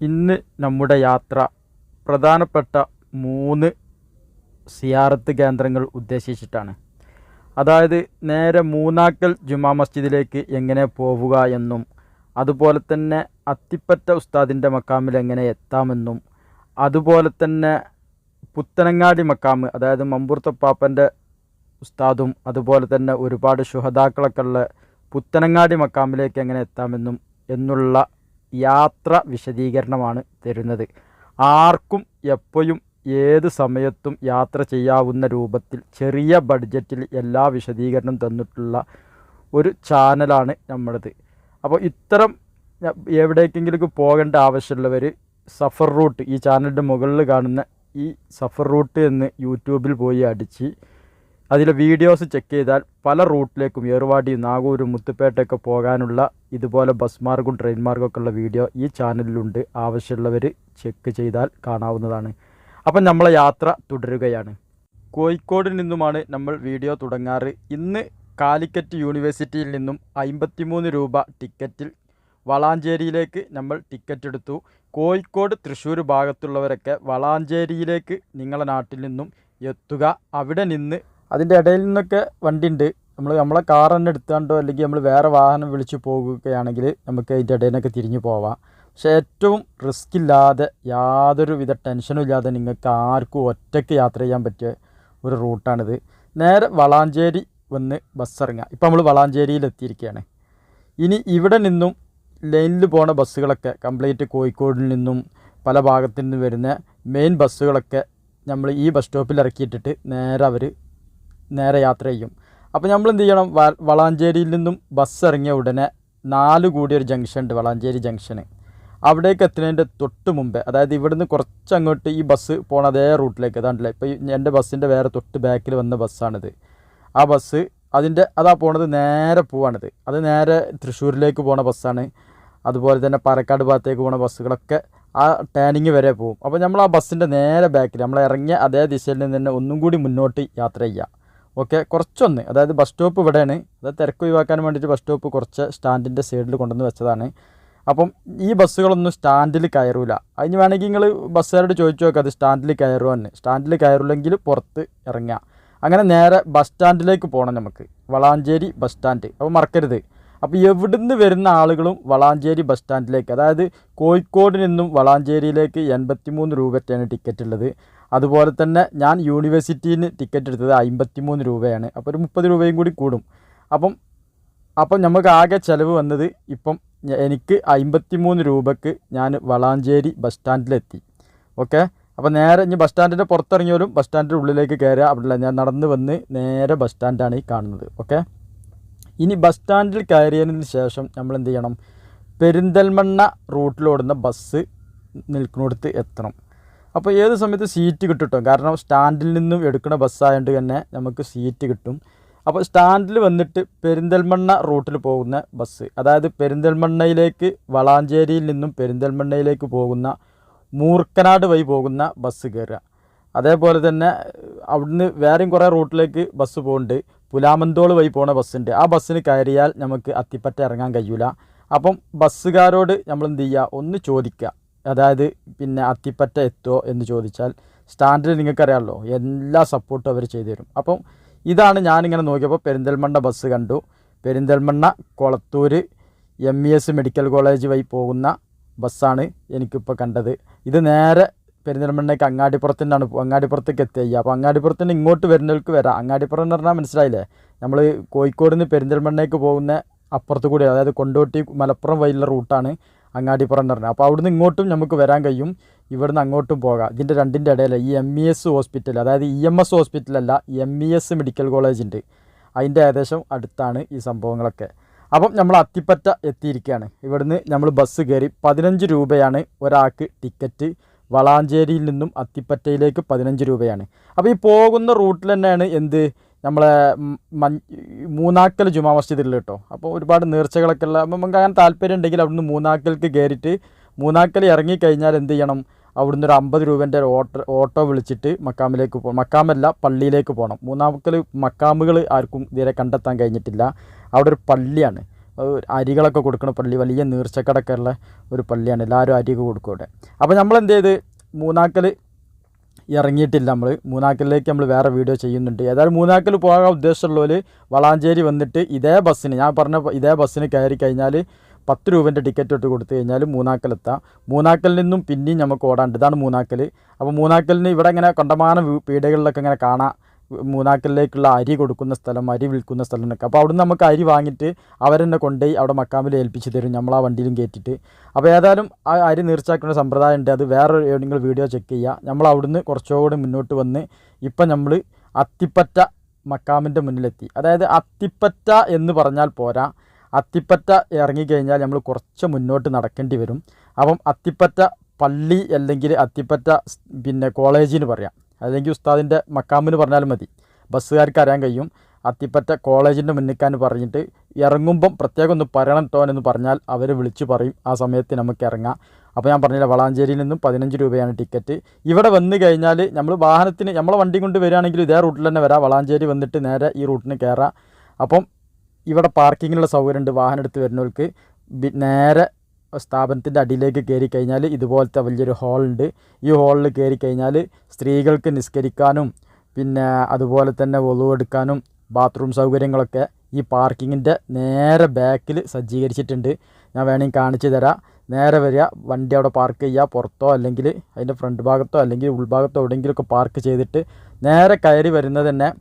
ഇന്ന് നമ്മുടെ യാത്ര പ്രധാനപ്പെട്ട മൂന്ന് സിയാറത്ത് കേന്ദ്രങ്ങൾ ഉദ്ദേശിച്ചിട്ടാണ്. അതായത് നേരെ മൂന്നാക്കൽ ജുമാ മസ്ജിദിലേക്ക് എങ്ങനെ പോവുക എന്നും അതുപോലെ തന്നെ അത്തിപ്പറ്റ ഉസ്താദിന്റെ മക്കാമിൽ എങ്ങനെ എത്താമെന്നും അതുപോലെ തന്നെ പുത്തനങ്ങാടി മക്കാമ് അതായത് മമ്പൂർത്തപ്പാപ്പന്റെ ഉസ്താദും അതുപോലെ തന്നെ ഒരുപാട് ശുഹതാക്കളൊക്കെ ഉള്ള പുത്തനങ്ങാടി മക്കാമിലേക്ക് എങ്ങനെ എത്താമെന്നും എന്നുള്ള യാത്ര വിശദീകരണമാണ് തരുന്നത്. ആർക്കും എപ്പോഴും ഏത് സമയത്തും യാത്ര ചെയ്യാവുന്ന രൂപത്തിൽ ചെറിയ ബഡ്ജറ്റിൽ എല്ലാ വിശദീകരണം തന്നിട്ടുള്ള ഒരു ചാനലാണ് നമ്മുടേത് അപ്പോൾ ഇത്തരം എവിടേക്കെങ്കിലും പോകേണ്ട ആവശ്യമുള്ളവർ സഫർ റൂട്ട് ഈ ചാനലിന്റെ മുകളിൽ കാണുന്ന ഈ സഫർ റൂട്ട് എന്ന് യൂട്യൂബിൽ പോയി അടിച്ച് അതിലെ വീഡിയോസ് ചെക്ക് ചെയ്താൽ പല റൂട്ടിലേക്കും ഏറുവാടി നാഗൂരും മുത്തുപേട്ടയൊക്കെ പോകാനുള്ള ഇതുപോലെ ബസ് മാർഗും ട്രെയിൻ മാർഗം ഒക്കെ ഉള്ള വീഡിയോ ഈ ചാനലിലുണ്ട് ആവശ്യമുള്ളവർ ചെക്ക് ചെയ്താൽ കാണാവുന്നതാണ്. അപ്പം നമ്മളെ യാത്ര തുടരുകയാണ്. കോഴിക്കോട് നിന്നുമാണ് നമ്മൾ വീഡിയോ തുടങ്ങാറ്. ഇന്ന് കാലിക്കറ്റ് യൂണിവേഴ്സിറ്റിയിൽ നിന്നും അമ്പത്തിമൂന്ന് രൂപ ടിക്കറ്റിൽ വളാഞ്ചേരിയിലേക്ക് നമ്മൾ ടിക്കറ്റ് എടുത്തു. കോഴിക്കോട് തൃശ്ശൂർ ഭാഗത്തുള്ളവരൊക്കെ വളാഞ്ചേരിയിലേക്ക് നിങ്ങളുടെ നാട്ടിൽ നിന്നും എത്തുക. അവിടെ നിന്ന് അതിന്റെ ഇടയിൽ നിന്നൊക്കെ വണ്ടി ഉണ്ട് നമ്മൾ നമ്മളെ കാർ തന്നെ എടുത്താണ്ടോ അല്ലെങ്കിൽ നമ്മൾ വേറെ വാഹനം വിളിച്ച് പോകുകയാണെങ്കിൽ നമുക്ക് അതിന്റെ ഇടയിൽ നിന്നൊക്കെ തിരിഞ്ഞു പോവാം. പക്ഷേ ഏറ്റവും റിസ്ക് ഇല്ലാതെ യാതൊരു വിധ ടെൻഷനും ഇല്ലാതെ നിങ്ങൾക്ക് ആർക്കും ഒറ്റയ്ക്ക് യാത്ര ചെയ്യാൻ പറ്റിയ ഒരു റൂട്ടാണിത് നേരെ വളാഞ്ചേരി വന്ന് ബസ് ഇറങ്ങുക. ഇപ്പോൾ നമ്മൾ വളാഞ്ചേരിയിൽ എത്തിയിരിക്കുകയാണ്. ഇനി ഇവിടെ നിന്നും ലൈനിൽ പോണ ബസ്സുകളൊക്കെ കംപ്ലീറ്റ് കോഴിക്കോടിൽ നിന്നും പല ഭാഗത്തു നിന്നും വരുന്ന മെയിൻ ബസ്സുകളൊക്കെ നമ്മൾ ഈ ബസ് സ്റ്റോപ്പിൽ ഇറക്കിയിട്ടിട്ട് നേരെ അവർ നേരെ യാത്ര ചെയ്യും. അപ്പോൾ നമ്മൾ എന്ത് ചെയ്യണം വളാഞ്ചേരിയിൽ നിന്നും ബസ് ഇറങ്ങിയ ഉടനെ നാല് കൂടിയ ഒരു ജംഗ്ഷൻ ഉണ്ട് വളാഞ്ചേരി ജംഗ്ഷന് അവിടേക്ക് എത്തുന്നതിന്റെ തൊട്ട് മുമ്പേ അതായത് ഇവിടുന്ന് കുറച്ച് അങ്ങോട്ട് ഈ ബസ് പോണ അതേ റൂട്ടിലേക്ക് അതാണ്ടല്ലേ ഇപ്പോൾ എന്റെ ബസ്സിന്റെ വേറെ തൊട്ട് ബാക്കിൽ വന്ന ബസ്സാണിത് ആ ബസ് അതിന്റെ അതാ പോണത് നേരെ പോവാണിത്. അത് നേരെ തൃശ്ശൂരിലേക്ക് പോണ ബസ്സാണ് അതുപോലെ തന്നെ പാലക്കാട് ഭാഗത്തേക്ക് പോണ ബസ്സുകളൊക്കെ ആ ടേണിങ് വരെ പോകും അപ്പോൾ നമ്മൾ ആ ബസ്സിന്റെ നേരെ ബാക്കിൽ നമ്മൾ ഇറങ്ങിയ അതേ ദിശയിൽ നിന്ന് തന്നെ ഒന്നും കൂടി മുന്നോട്ട് യാത്ര ചെയ്യുക ഓക്കെ കുറച്ചൊന്ന് അതായത് ബസ് സ്റ്റോപ്പ് ഇവിടെയാണ്. അതായത് തിരക്ക് ഒഴിവാക്കാൻ വേണ്ടിയിട്ട് ബസ് സ്റ്റോപ്പ് കുറച്ച് സ്റ്റാൻഡിന്റെ സൈഡിൽ കൊണ്ടുവന്ന് വെച്ചതാണ്. അപ്പം ഈ ബസ്സുകളൊന്നും സ്റ്റാൻഡിൽ കയറൂല. അതിന് വേണമെങ്കിൽ നിങ്ങൾ ബസ്സുകാരോട് ചോദിച്ചു നോക്കുക അത് സ്റ്റാൻഡിൽ കയറുവാന്ന്. സ്റ്റാൻഡിൽ കയറില്ലെങ്കിൽ പുറത്ത് ഇറങ്ങുക. അങ്ങനെ നേരെ ബസ് സ്റ്റാൻഡിലേക്ക് പോകണം നമുക്ക്. വളാഞ്ചേരി ബസ് സ്റ്റാൻഡ് അപ്പോൾ മറക്കരുത്. അപ്പോൾ എവിടുന്ന് വരുന്ന ആളുകളും വളാഞ്ചേരി ബസ് സ്റ്റാൻഡിലേക്ക് അതായത് കോഴിക്കോട് നിന്നും വളാഞ്ചേരിയിലേക്ക് എൺപത്തിമൂന്ന് രൂപയ്ക്കാണ് ടിക്കറ്റ് ഉള്ളത്. അതുപോലെ തന്നെ ഞാൻ യൂണിവേഴ്സിറ്റിയിൽ നിന്ന് ടിക്കറ്റ് എടുത്തത് അമ്പത്തിമൂന്ന് രൂപയാണ്. അപ്പോൾ ഒരു മുപ്പത് രൂപയും കൂടി കൂടും. അപ്പം അപ്പം നമുക്ക് ആകെ ചിലവ് വന്നത് ഇപ്പം എനിക്ക് അമ്പത്തിമൂന്ന് രൂപക്ക് ഞാൻ വളാഞ്ചേരി ബസ് സ്റ്റാൻഡിലെത്തി ഓക്കെ അപ്പോൾ നേരെ ഇനി ബസ് സ്റ്റാൻഡിന്റെ പുറത്തിറങ്ങിയാലും ബസ് സ്റ്റാൻഡിന്റെ ഉള്ളിലേക്ക് കയറുക. അവിടെ ഞാൻ നടന്ന് വന്ന് നേരെ ബസ് സ്റ്റാൻഡാണ് ഈ കാണുന്നത്. ഓക്കെ ഇനി ബസ് സ്റ്റാൻഡിൽ കയറിയതിന് ശേഷം നമ്മൾ എന്ത് ചെയ്യണം? പെരിന്തൽമണ്ണ റൂട്ടിലോടുന്ന ബസ് നിൽക്കുന്നിടത്ത് എത്തണം. അപ്പോൾ ഏത് സമയത്ത് സീറ്റ് കിട്ടും കാരണം സ്റ്റാൻഡിൽ നിന്നും എടുക്കുന്ന ബസ്സായതുകൊണ്ട് തന്നെ നമുക്ക് സീറ്റ് കിട്ടും. അപ്പോൾ സ്റ്റാൻഡിൽ വന്നിട്ട് പെരിന്തൽമണ്ണ റൂട്ടിൽ പോകുന്ന ബസ് അതായത് പെരിന്തൽമണ്ണയിലേക്ക് വളാഞ്ചേരിയിൽ നിന്നും പെരിന്തൽമണ്ണയിലേക്ക് പോകുന്ന മൂർക്കനാട് വഴി പോകുന്ന ബസ് കയറുക അതേപോലെ തന്നെ അവിടുന്ന് വേറെയും കുറേ റൂട്ടിലേക്ക് ബസ് പോകുന്നുണ്ട് പുലാമന്തോൾ വഴി പോണ ബസ്സുണ്ട് ആ ബസ്സിന് കയറിയാൽ നമുക്ക് അത്തിപ്പറ്റ ഇറങ്ങാൻ കഴിയൂല. അപ്പം ബസ്സുകാരോട് നമ്മൾ എന്ത് ചെയ്യുക ഒന്ന് ചോദിക്കുക അതായത് പിന്നെ അത്തിപ്പറ്റ എത്തുമോ എന്ന് ചോദിച്ചാൽ സ്റ്റാൻഡിൽ നിങ്ങൾക്കറിയാമല്ലോ എല്ലാ സപ്പോർട്ടും അവർ ചെയ്തു തരും. അപ്പം ഇതാണ് ഞാനിങ്ങനെ നോക്കിയപ്പോൾ പെരിന്തൽമണ്ണ ബസ് കണ്ടു. Perinthalmanna Kolathur M E S medical college വഴി പോകുന്ന ബസ്സാണ് എനിക്കിപ്പോൾ കണ്ടത്. ഇത് നേരെ പെരിന്തൽമണ്ണയ്ക്ക് അങ്ങാടിപ്പുറത്ത് നിന്നാണ് പോ- അങ്ങാടിപ്പുറത്തേക്ക് എത്തിയ അപ്പോൾ അങ്ങാടിപ്പുറത്ത് നിന്ന് ഇങ്ങോട്ട് വരുന്നവർക്ക് വരാം. അങ്ങാടിപ്പുറം എന്ന് പറഞ്ഞാൽ മനസ്സിലായില്ലേ? നമ്മൾ കോഴിക്കോട് നിന്ന് പെരിന്തൽമണ്ണയ്ക്ക് പോകുന്ന അപ്പുറത്ത് കൂടി അതായത് കൊണ്ടോട്ടി മലപ്പുറം വഴിയുള്ള റൂട്ടാണ് അങ്ങാടിപ്പുറം എന്ന് പറഞ്ഞാൽ അപ്പോൾ അവിടുന്ന് ഇങ്ങോട്ടും നമുക്ക് വരാൻ കഴിയും. ഇവിടുന്ന് അങ്ങോട്ടും പോകാം. ഇതിന്റെ രണ്ടിന്റെ ഇടയിൽ ഈ എം ഇ എസ് ഹോസ്പിറ്റൽ അതായത് E M S ഹോസ്പിറ്റലല്ല M E S medical college ഉണ്ട് അതിന്റെ ഏകദേശം അടുത്താണ് ഈ സംഭവങ്ങളൊക്കെ. അപ്പം നമ്മൾ അത്തിപ്പറ്റ എത്തിയിരിക്കുകയാണ് ഇവിടുന്ന് നമ്മൾ ബസ് കയറി പതിനഞ്ച് രൂപയാണ് ഒരാൾക്ക് ടിക്കറ്റ്. വളാഞ്ചേരിയിൽ നിന്നും അത്തിപ്പറ്റയിലേക്ക് പതിനഞ്ച് രൂപയാണ്. അപ്പോൾ ഈ പോകുന്ന റൂട്ടിൽ തന്നെയാണ് എന്ത്? നമ്മളെ മൂന്നാക്കൽ ജുമാ മസ്ജിദിൽ കേട്ടോ അപ്പോൾ ഒരുപാട് നേർച്ചകളൊക്കെ ഉള്ള അപ്പം നമുക്ക് അങ്ങനെ താല്പര്യം ഉണ്ടെങ്കിൽ അവിടുന്ന് മൂന്നാക്കൽക്ക് കയറിയിട്ട് മൂന്നാക്കൽ ഇറങ്ങിക്കഴിഞ്ഞാൽ എന്ത് ചെയ്യണം? അവിടുന്ന് ഒരു അമ്പത് രൂപേന്റെ ഓട്ടോ ഓട്ടോ വിളിച്ചിട്ട് മക്കാമിലേക്ക് പോകണം മക്കാമല്ല പള്ളിയിലേക്ക് പോകണം മൂന്നാമക്കൽ മക്കാമുകൾ ആർക്കും ഇതുവരെ കണ്ടെത്താൻ കഴിഞ്ഞിട്ടില്ല. അവിടെ ഒരു പള്ളിയാണ്. അരികളൊക്കെ കൊടുക്കുന്ന പള്ളി വലിയ നീർച്ചക്കടൊക്കെ ഒരു പള്ളിയാണ്. എല്ലാവരും അരിയൊക്കെ കൊടുക്കും അവിടെ. അപ്പോൾ നമ്മൾ എന്ത് ചെയ്ത്? മൂന്നാക്കൽ ഇറങ്ങിയിട്ടില്ല നമ്മൾ മൂന്നാക്കലിലേക്ക് നമ്മൾ വേറെ വീഡിയോ ചെയ്യുന്നുണ്ട്. ഏതായാലും മൂന്നാക്കൽ പോകാൻ ഉദ്ദേശമുള്ളവർ വളാഞ്ചേരി വന്നിട്ട് ഇതേ ബസ്സിന് ഞാൻ പറഞ്ഞ ഇതേ ബസ്സിന് കയറി കഴിഞ്ഞാൽ പത്ത് രൂപേന്റെ ടിക്കറ്റ് ഇട്ട് കൊടുത്തു കഴിഞ്ഞാൽ മൂന്നാക്കലെത്താം. മൂന്നാക്കലിൽ നിന്നും പിന്നെയും നമുക്ക് ഓടാണ്ട് ഇതാണ് മൂന്നാക്കൽ അപ്പോൾ മൂന്നാക്കലിന് ഇവിടെ ഇങ്ങനെ കണ്ടമാനം വീ- ഇങ്ങനെ കാണാം. മൂന്നാക്കലിലേക്കുള്ള അരി കൊടുക്കുന്ന സ്ഥലം അരി വിൽക്കുന്ന സ്ഥലം എന്നൊക്കെ അപ്പോൾ അവിടുന്ന് നമുക്ക് അരി വാങ്ങിയിട്ട് അവരെന്നെ കൊണ്ടുപോയി അവിടെ മക്കാമിൽ ഏൽപ്പിച്ച് തരും. നമ്മൾ ആ വണ്ടിയിലും കയറ്റിയിട്ട്. അപ്പോൾ ഏതായാലും ആ അരി നീർച്ചാക്കുന്ന സമ്പ്രദായം ഉണ്ട്. അത് വേറെ നിങ്ങൾ വീഡിയോ ചെക്ക് ചെയ്യുക. നമ്മൾ അവിടുന്ന് കുറച്ചുകൂടി മുന്നോട്ട് വന്ന് ഇപ്പം നമ്മൾ അത്തിപ്പറ്റ മക്കാമിന്റെ മുന്നിലെത്തി. അതായത് അത്തിപ്പറ്റ എന്ന് പറഞ്ഞാൽ പോരാ. അത്തിപ്പറ്റ ഇറങ്ങിക്കഴിഞ്ഞാൽ നമ്മൾ കുറച്ച് മുന്നോട്ട് നടക്കേണ്ടി വരും. അപ്പം അത്തിപ്പറ്റ പള്ളി അല്ലെങ്കിൽ അത്തിപ്പറ്റ പിന്നെ കോളേജിന് പറയാം. അല്ലെങ്കിൽ ഉസ്താദിന്റെ മക്കാമിന് പറഞ്ഞാലും മതി. ബസ്സുകാർക്ക് അറിയാൻ കഴിയും. അത്തിപ്പറ്റ കോളേജിന്റെ മുന്നിക്കാൻ പറഞ്ഞിട്ട് ഇറങ്ങുമ്പം പ്രത്യേകം ഒന്ന് പറയണം ടോൻ എന്ന് പറഞ്ഞാൽ അവർ വിളിച്ചു പറയും. ആ സമയത്ത് നമുക്ക് ഇറങ്ങാം. അപ്പോൾ ഞാൻ പറഞ്ഞില്ല വളാഞ്ചേരിയിൽ നിന്നും പതിനഞ്ച് രൂപയാണ് ടിക്കറ്റ്. ഇവിടെ വന്നു കഴിഞ്ഞാൽ നമ്മൾ വാഹനത്തിന് നമ്മളെ വണ്ടി കൊണ്ട് വരികയാണെങ്കിൽ ഇതേ റൂട്ടിൽ തന്നെ വരാം. വളാഞ്ചേരി വന്നിട്ട് നേരെ ഈ റൂട്ടിന് കയറാം. അപ്പം ഇവിടെ പാർക്കിങ്ങിനുള്ള സൗകര്യമുണ്ട് വാഹനം എടുത്ത് വരുന്നവർക്ക്. നേരെ സ്ഥാപനത്തിന്റെ അടിയിലേക്ക് കയറി കഴിഞ്ഞാൽ ഇതുപോലത്തെ വലിയൊരു ഹാളുണ്ട് ഈ ഹാളിൽ കയറി കഴിഞ്ഞാൽ സ്ത്രീകൾക്ക് നിസ്കരിക്കാനും പിന്നെ അതുപോലെ തന്നെ ഒളിവെടുക്കാനും ബാത്റൂം സൗകര്യങ്ങളൊക്കെ ഈ പാർക്കിങ്ങിന്റെ നേരെ ബാക്കിൽ സജ്ജീകരിച്ചിട്ടുണ്ട്. ഞാൻ വേണമെങ്കിൽ കാണിച്ചു തരാം. നേരെ വരിക വണ്ടി അവിടെ പാർക്ക് ചെയ്യുക. പുറത്തോ അല്ലെങ്കിൽ അതിന്റെ ഫ്രണ്ട് ഭാഗത്തോ അല്ലെങ്കിൽ ഉൾഭാഗത്തോ എവിടെയെങ്കിലുമൊക്കെ പാർക്ക് ചെയ്തിട്ട് നേരെ കയറി വരുന്നത് തന്നെ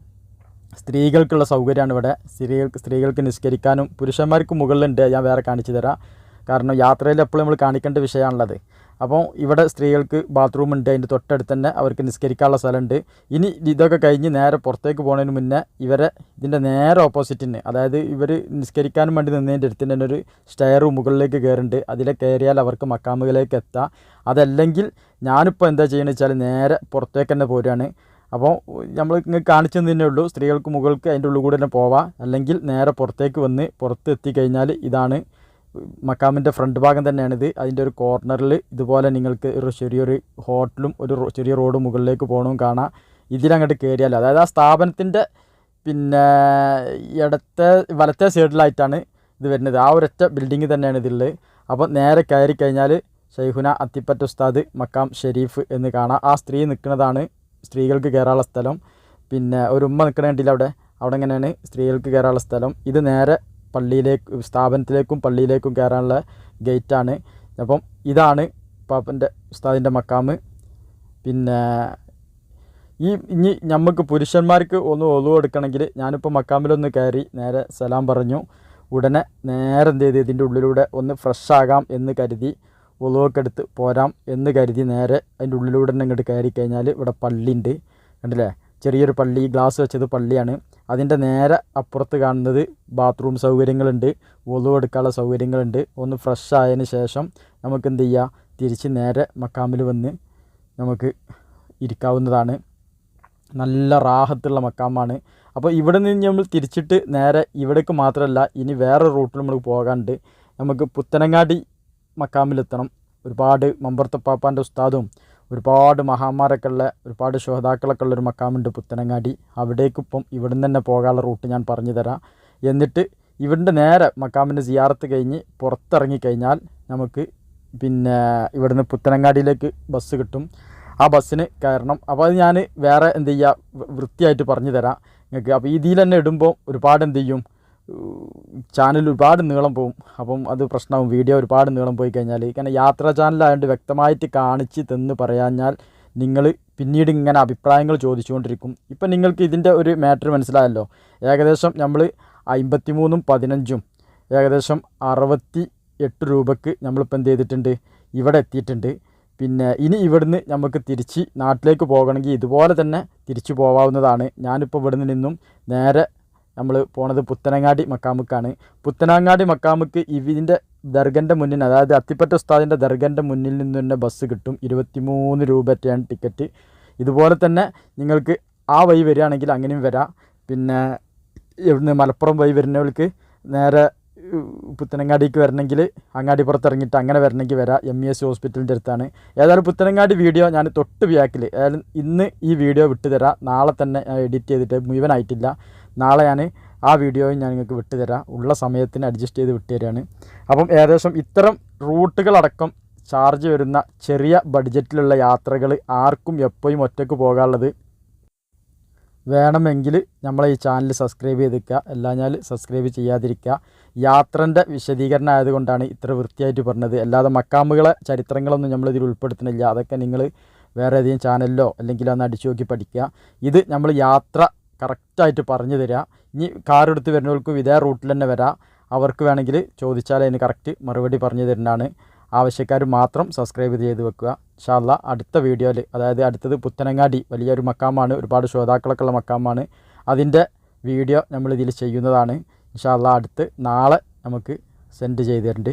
സ്ത്രീകൾക്കുള്ള സൗകര്യമാണ് ഇവിടെ. സ്ത്രീകൾക്ക് സ്ത്രീകൾക്ക് നിസ്കരിക്കാനും പുരുഷന്മാർക്ക് മുകളിലുണ്ട്. ഞാൻ വേറെ കാണിച്ചു തരാം. കാരണം യാത്രയിൽ എപ്പോഴും നമ്മൾ കാണിക്കേണ്ട വിഷയമാണുള്ളത്. അപ്പോൾ ഇവിടെ സ്ത്രീകൾക്ക് ബാത്റൂം ഉണ്ട് അതിന്റെ തൊട്ടടുത്ത് തന്നെ അവർക്ക് നിസ്കരിക്കാനുള്ള സ്ഥലമുണ്ട്. ഇനി ഇതൊക്കെ കഴിഞ്ഞ് നേരെ പുറത്തേക്ക് പോകുന്നതിന് മുന്നേ ഇവരെ ഇതിന്റെ നേരെ ഓപ്പോസിറ്റിന് അതായത് ഇവർ നിസ്കരിക്കാനും വേണ്ടി നിന്നതിന്റെ അടുത്ത് തന്നെ ഒരു സ്റ്റെയർ മുകളിലേക്ക് കയറുന്നുണ്ട്. അതിലെ കയറിയാൽ അവർക്ക് മക്കാമുകളിലേക്ക് എത്താം. അതല്ലെങ്കിൽ ഞാനിപ്പോൾ എന്താ ചെയ്യുന്നത് വെച്ചാൽ നേരെ പുറത്തേക്ക് തന്നെ പോരുകയാണ്. അപ്പോൾ നമ്മൾ ഇങ്ങനെ കാണിച്ചു തന്നെ ഉള്ളൂ സ്ത്രീകൾക്ക് മുകൾക്ക് അതിന്റെ ഉള്ളിൽ കൂടെ തന്നെ പോവാം. അല്ലെങ്കിൽ നേരെ പുറത്തേക്ക് വന്ന് പുറത്ത് എത്തിക്കഴിഞ്ഞാൽ ഇതാണ് മക്കാമിന്റെ ഫ്രണ്ട് ഭാഗം തന്നെയാണിത് അതിന്റെ ഒരു കോർണറിൽ ഇതുപോലെ നിങ്ങൾക്ക് ഒരു ചെറിയൊരു ഹോട്ടലും ഒരു ചെറിയ റോഡ് മുകളിലേക്ക് പോകണവും കാണാം. ഇതിലങ്ങോട്ട് കയറിയാൽ അതായത് ആ സ്ഥാപനത്തിന്റെ പിന്നെ ഇടത്തെ വലത്തെ സൈഡിലായിട്ടാണ് ഇത് വരുന്നത്. ആ ഒരൊറ്റ ബിൽഡിങ് തന്നെയാണ് ഇതിലുള്ളത് അപ്പോൾ നേരെ കയറി കഴിഞ്ഞാൽ ഷെയ്ഹുന അത്തിപ്പറ്റ ഉസ്താദ് മക്കാം ഷെരീഫ് എന്ന് കാണാം. ആ സ്ത്രീ നിൽക്കുന്നതാണ്. സ്ത്രീകൾക്ക് കയറാനുള്ള സ്ഥലം. പിന്നെ ഒരു ഉമ്മ നിൽക്കണ കണ്ടില്ല അവിടെ? അവിടെ എങ്ങനെയാണ്? സ്ത്രീകൾക്ക് കയറാനുള്ള സ്ഥലം. ഇത് നേരെ പള്ളിയിലേക്ക് സ്ഥാപനത്തിലേക്കും പള്ളിയിലേക്കും കയറാനുള്ള ഗേറ്റാണ്. അപ്പം ഇതാണ് പാപ്പന്റെ ഉസ്താദിന്റെ മക്കാമ് പിന്നെ ഈ ഇനി നമുക്ക് പുരുഷന്മാർക്ക് ഒന്ന് ഒളിവ് കൊടുക്കണമെങ്കിൽ ഞാനിപ്പോൾ മക്കാമിലൊന്ന് കയറി നേരെ സലാം പറഞ്ഞു. ഉടനെ നേരെ എന്ത് ചെയ്ത് ഇതിന്റെ ഉള്ളിലൂടെ ഒന്ന് ഫ്രഷ് ആകാം എന്ന് കരുതി ഒളിവൊക്കെ എടുത്ത് പോരാം എന്ന് കരുതി നേരെ അതിന്റെ ഉള്ളിലൂടെ തന്നെ ഇങ്ങോട്ട് കയറി കഴിഞ്ഞാൽ ഇവിടെ പള്ളിയുണ്ട്. കണ്ടില്ലേ? ചെറിയൊരു പള്ളി ഗ്ലാസ് വെച്ചത് പള്ളിയാണ്. അതിന്റെ നേരെ അപ്പുറത്ത് കാണുന്നത് ബാത്റൂം സൗകര്യങ്ങളുണ്ട് ഒതു എടുക്കാനുള്ള സൗകര്യങ്ങളുണ്ട്. ഒന്ന് ഫ്രഷ് ആയതിന് ശേഷം നമുക്ക് എന്ത് ചെയ്യുക തിരിച്ച് നേരെ മക്കാമിൽ വന്ന് നമുക്ക് ഇരിക്കാവുന്നതാണ്. നല്ല റാഹത്തുള്ള മക്കാമാണ്. അപ്പോൾ ഇവിടെ നിന്ന് നമ്മൾ തിരിച്ചിട്ട് നേരെ ഇവിടേക്ക് മാത്രമല്ല ഇനി വേറെ റൂട്ടിൽ നമ്മൾ പോകാണ്ട് നമുക്ക് പുത്തനങ്ങാടി മക്കാമിലെത്തണം. ഒരുപാട് മമ്പർത്തപ്പാപ്പാന്റെ ഉസ്താദും ഒരുപാട് മഹാന്മാരൊക്കെ ഒരുപാട് ശോതാക്കളൊക്കെ ഉള്ള ഒരു മക്കാമുണ്ട് പുത്തനങ്ങാടി. അവിടേക്കിപ്പം ഇവിടെ നിന്ന് തന്നെ പോകാനുള്ള റൂട്ട് ഞാൻ പറഞ്ഞു തരാം. എന്നിട്ട് ഇവിടുന്ന് നേരെ മക്കാമിന്റെ സിയാറത്ത് കഴിഞ്ഞ് പുറത്തിറങ്ങി കഴിഞ്ഞാൽ നമുക്ക് പിന്നെ ഇവിടുന്ന് പുത്തനങ്ങാടിയിലേക്ക് ബസ് കിട്ടും. ആ ബസ്സിന് കയറണം. അപ്പോൾ അത് ഞാൻ വേറെ എന്ത് ചെയ്യുക വൃത്തിയായിട്ട് പറഞ്ഞു തരാം. നിങ്ങൾക്ക് അപ്പോൾ ഇതിൽ തന്നെ ഇടുമ്പോൾ ഒരുപാട് എന്ത് ചെയ്യും? ചാനൽ ഒരുപാട് നീളം പോകും അപ്പം അത് പ്രശ്നമാവും. വീഡിയോ ഒരുപാട് നീളം പോയി കഴിഞ്ഞാൽ കാരണം യാത്രാ ചാനലായതുകൊണ്ട് വ്യക്തമായിട്ട് കാണിച്ച് തന്ന് പറയാഞ്ഞാൽ നിങ്ങൾ പിന്നീട് ഇങ്ങനെ അഭിപ്രായങ്ങൾ ചോദിച്ചുകൊണ്ടിരിക്കും. ഇപ്പം നിങ്ങൾക്ക് ഇതിന്റെ ഒരു മാറ്റർ മനസ്സിലായല്ലോ. ഏകദേശം നമ്മൾ അമ്പത്തിമൂന്നും പതിനഞ്ചും ഏകദേശം അറുപത്തി എട്ട് രൂപക്ക് നമ്മളിപ്പോൾ എന്ത് ചെയ്തിട്ടുണ്ട്? ഇവിടെ എത്തിയിട്ടുണ്ട്. പിന്നെ ഇനി ഇവിടുന്ന് നമുക്ക് തിരിച്ച് നാട്ടിലേക്ക് പോകണമെങ്കിൽ ഇതുപോലെ തന്നെ തിരിച്ചു പോകാവുന്നതാണ് ഞാനിപ്പോൾ ഇവിടുന്ന് നിന്നും നേരെ നമ്മൾ പോണത് പുത്തനങ്ങാടി മക്കാമുക്കാണ്. പുത്തനങ്ങാടി മക്കാമുക്ക് ഇതിന്റെ ദർഗന്റെ മുന്നിൽ അതായത് അത്തിപ്പറ്റ ഉസ്താദിന്റെ ദർഗന്റെ മുന്നിൽ നിന്ന് തന്നെ ബസ് കിട്ടും. ഇരുപത്തിമൂന്ന് രൂപയാണ് ടിക്കറ്റ് ഇതുപോലെ തന്നെ നിങ്ങൾക്ക് ആ വഴി വരികയാണെങ്കിൽ അങ്ങനെയും വരാം. പിന്നെ ഇവിടുന്ന് മലപ്പുറം വഴി വരുന്നവർക്ക് നേരെ പുത്തനങ്ങാടിക്ക് വരണമെങ്കിൽ അങ്ങാടിപ്പുറത്ത് ഇറങ്ങിയിട്ട് അങ്ങനെ വരണമെങ്കിൽ വരാം. എം ഇ എസ് ഹോസ്പിറ്റലിന്റെ അടുത്താണ്. ഏതായാലും പുത്തനങ്ങാടി വീഡിയോ ഞാൻ തൊട്ട് ബാക്കിൽ ഏതായാലും ഇന്ന് ഈ വീഡിയോ വിട്ടുതരാം. നാളെ തന്നെ എഡിറ്റ് ചെയ്തിട്ട് മുഴുവനായിട്ടില്ല. നാളെ ഞാൻ ആ വീഡിയോയും ഞാൻ നിങ്ങൾക്ക് വിട്ടുതരാം. ഉള്ള സമയത്തിന് അഡ്ജസ്റ്റ് ചെയ്ത് വിട്ടുതരാണ്. അപ്പം ഏകദേശം ഇത്തരം റൂട്ടുകളടക്കം ചാർജ് വരുന്ന ചെറിയ ബഡ്ജറ്റിലുള്ള യാത്രകൾ ആർക്കും എപ്പോഴും ഒറ്റയ്ക്ക് പോകാനുള്ളത് വേണമെങ്കിൽ നമ്മളെ ഈ ചാനൽ സബ്സ്ക്രൈബ് ചെയ്തിരിക്കുക. അല്ലാഞ്ഞാൽ സബ്സ്ക്രൈബ് ചെയ്യാതിരിക്കുക. യാത്രന്റെ വിശദീകരണം ആയതുകൊണ്ടാണ് ഇത്ര വൃത്തിയായിട്ട് പറഞ്ഞത്. അല്ലാതെ മക്കാമുകളെ ചരിത്രങ്ങളൊന്നും നമ്മളിതിൽ ഉൾപ്പെടുത്തുന്നില്ല. അതൊക്കെ നിങ്ങൾ വേറെ ഏതെങ്കിലും ചാനലിലോ അല്ലെങ്കിൽ ഒന്ന് അടിച്ചു നോക്കി പഠിക്കുക. ഇത് നമ്മൾ യാത്ര കറക്റ്റായിട്ട് പറഞ്ഞു തരിക ഇനി കാർ എടുത്ത് വരുന്നവർക്കും ഇതേ റൂട്ടിൽ തന്നെ വരാം. അവർക്ക് വേണമെങ്കിൽ ചോദിച്ചാൽ അതിന് കറക്റ്റ് മറുപടി പറഞ്ഞു തരുന്നതാണ്. ആവശ്യക്കാർ മാത്രം സബ്സ്ക്രൈബ് ചെയ്ത് വെക്കുക. ഇൻഷാല്ല അടുത്ത വീഡിയോയിൽ അതായത് അടുത്തത് പുത്തനങ്ങാടി വലിയൊരു മക്കാമാണ് ഒരുപാട് ശ്രോതാക്കളൊക്കെ ഉള്ള മക്കാമാണ്. അതിന്റെ വീഡിയോ നമ്മൾ ഇതിൽ ചെയ്യുന്നതാണ്. ഇൻഷാല്ല അടുത്ത് നാളെ നമുക്ക് സെൻഡ് ചെയ്ത് തരുന്നുണ്ട്